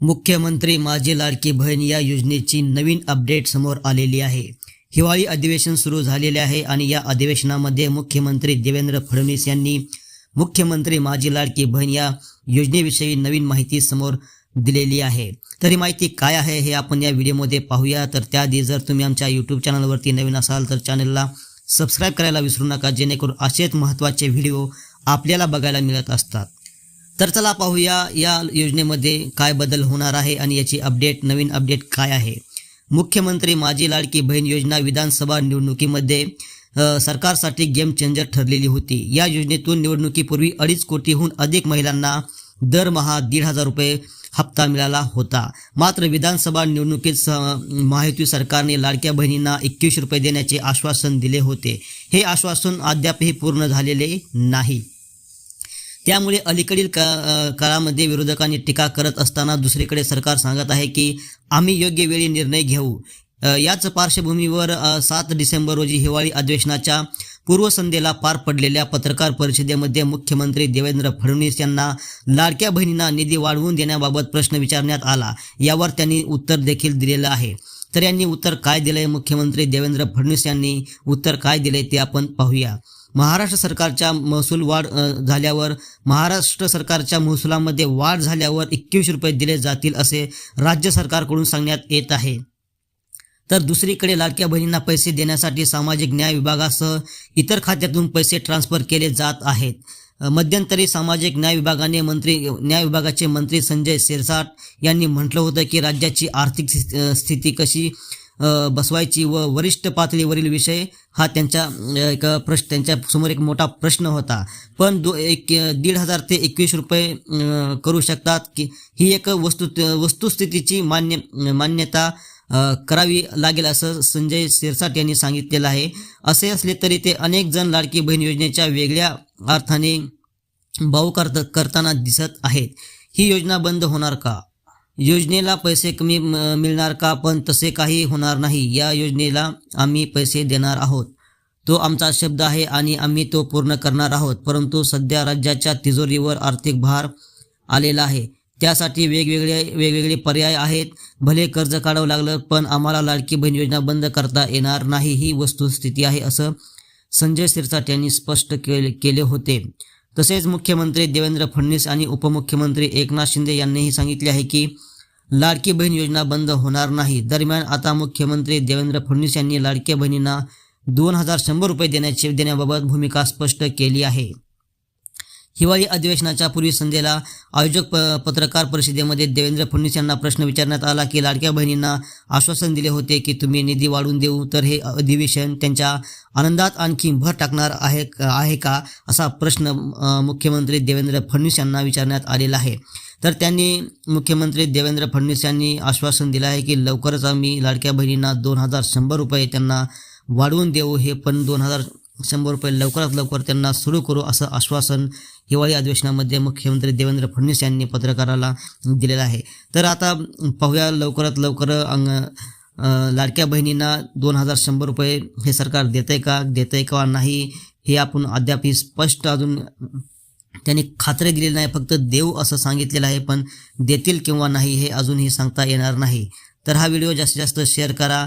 मुख्यमंत्री माझी लाडकी बहीण या योजनेची नवीन अपडेट समोर आलेली आहे. हिवाळी अधिवेशन सुरू झालेले आहे आणि या अधिवेशनामध्ये मुख्यमंत्री देवेंद्र फडणवीस यांनी मुख्यमंत्री माझी लाडकी बहीण या योजनेविषयी नवीन माहिती समोर दिलेली आहे. तरी माहिती काय आहे हे आपण या व्हिडिओमध्ये पाहूया. तर त्याआधी जर तुम्ही आमच्या यूट्यूब चॅनलवरती नवीन असाल तर चॅनलला सबस्क्राईब करायला विसरू नका जेणेकरून असेच महत्त्वाचे व्हिडिओ आपल्याला बघायला मिळत असतात. तर चला पाहूया या योजनेमध्ये काय बदल होणार आहे आणि याची अपडेट नवीन अपडेट काय आहे. मुख्यमंत्री माझी लाडकी बहीण योजना विधानसभा निवडणुकीमध्ये सरकारसाठी गेम चेंजर ठरलेली होती. या योजनेतून निवडणुकीपूर्वी अडीच कोटीहून अधिक महिलांना दरमहा दीड हजार रुपये हप्ता मिळाला होता. मात्र विधानसभा निवडणुकीत स- महायुती सरकारने लाडक्या बहिणींना एकवीस रुपये देण्याचे आश्वासन दिले होते. हे आश्वासन अद्यापही पूर्ण झालेले नाही. त्यामुळे अलीकडील का काळामध्ये विरोधकांनी टीका करत असताना दुसरीकडे सरकार सांगत आहे की आम्ही योग्य वेळी निर्णय घेऊ. याच पार्श्वभूमीवर सात डिसेंबर रोजी हिवाळी अधिवेशनाच्या पूर्वसंध्येला पार पडलेल्या पत्रकार परिषदेमध्ये मुख्यमंत्री देवेंद्र फडणवीस यांना लाडक्या बहिणींना निधी वाढवून देण्याबाबत प्रश्न विचारण्यात आला. यावर त्यांनी उत्तर देखील दिलेलं आहे. तर यांनी उत्तर काय दिलंय? मुख्यमंत्री देवेंद्र फडणवीस यांनी उत्तर काय दिले ते आपण पाहूया. महाराष्ट्र सरकारच्या महसूल वाढ झाल्यावर महाराष्ट्र सरकारच्या महसुलामध्ये वाढ झाल्यावर एकवीस रुपये दिले जातील असे राज्य सरकारकडून सांगण्यात येत आहे. तर दुसरीकडे लाडक्या बहिणींना पैसे देण्यासाठी सामाजिक न्याय विभागासह इतर खात्यातून पैसे ट्रान्सफर केले जात आहेत. मध्यंतरी सामाजिक न्याय विभागाने मंत्री न्याय विभागाचे मंत्री संजय सिरसाट यांनी म्हटलं होतं की राज्याची आर्थिक स्थिती स्थिती कशी बसवायची व वरिष्ठ पातळीवरील विषय हा त्यांच्या एक प्रश्न त्यांच्यासमोर एक मोठा प्रश्न होता. पण दो एक दीड हजार ते एकवीस रुपये करू शकतात की ही एक वस्तू वस्तुस्थितीची मान्य मान्यता करावी लागेल असं संजय सिरसाट यांनी सांगितलेलं आहे. असे असले तरी ते अनेक जण लाडकी बहीण योजनेच्या वेगळ्या अर्थाने भाऊ करत करताना दिसत आहेत. ही योजना बंद होणार का? योजनेला पैसे कमी म- मिळणार का? पण तसे काही होणार नाही. या योजनेला आम्ही पैसे देणार आहोत. तो आमचा शब्द आहे आणि आम्ही तो पूर्ण करणार आहोत. परंतु सध्या राज्याच्या तिजोरीवर आर्थिक भार आलेला आहे. त्यासाठी वेगवेगळे वेगवेगळे पर्याय आहेत. भले कर्ज काढावं लागलं पण आम्हाला लाडकी बहीण योजना बंद करता येणार नाही. ही वस्तुस्थिती आहे असं संजय सिरसाट यांनी स्पष्ट केले केले होते. तसेच मुख्यमंत्री देवेंद्र फडणवीस आणि उपमुख्यमंत्री एकनाथ शिंदे यांनीही सांगितले आहे की लाडकी बहीण योजना बंद होणार नाही. दरम्यान आता मुख्यमंत्री देवेंद्र फडणवीस यांनी लाडक्या बहिणींना दोन हजार शंभर रुपये देण्याची देण्याबाबत भूमिका स्पष्ट केली आहे. हिवाळी अधिवेशनाच्या पूर्वी संध्येला आयोजक प पत्रकार परिषदेमध्ये देवेंद्र फडणवीस यांना प्रश्न विचारण्यात आला की लाडक्या बहिणींना आश्वासन दिले होते की तुम्ही निधी वाढवून देऊ तर हे अधिवेशन त्यांच्या आनंदात आणखी भर टाकणार आहे आहे का असा प्रश्न मुख्यमंत्री देवेंद्र फडणवीस यांना विचारण्यात आलेला आहे. तर त्यांनी मुख्यमंत्री देवेंद्र फडणवीस यांनी आश्वासन दिलं आहे की लवकरच आम्ही लाडक्या बहिणींना दोन हजार शंभर रुपये त्यांना वाढवून देऊ हे पण दोन हजार शंभर रुपये लवकरात लवकर त्यांना सुरू करू असं आश्वासन हिवाळी अधिवेशनामध्ये मुख्यमंत्री देवेंद्र फडणवीस यांनी पत्रकाराला दिलेलं आहे. तर आता पाहूया लवकरात लवकर अंग लाडक्या बहिणींना दोन हजार शंभर रुपये हे सरकार देतं आहे का देतं आहे का नाही हे आपण अद्याप स्पष्ट अजून त्यांनी खात्री दिलेली नाही फक्त देऊ असं सांगितलेलं आहे पण देतील किंवा नाही हे अजूनही सांगता येणार नाही. तर हा व्हिडिओ जास्तीत जास्त शेअर करा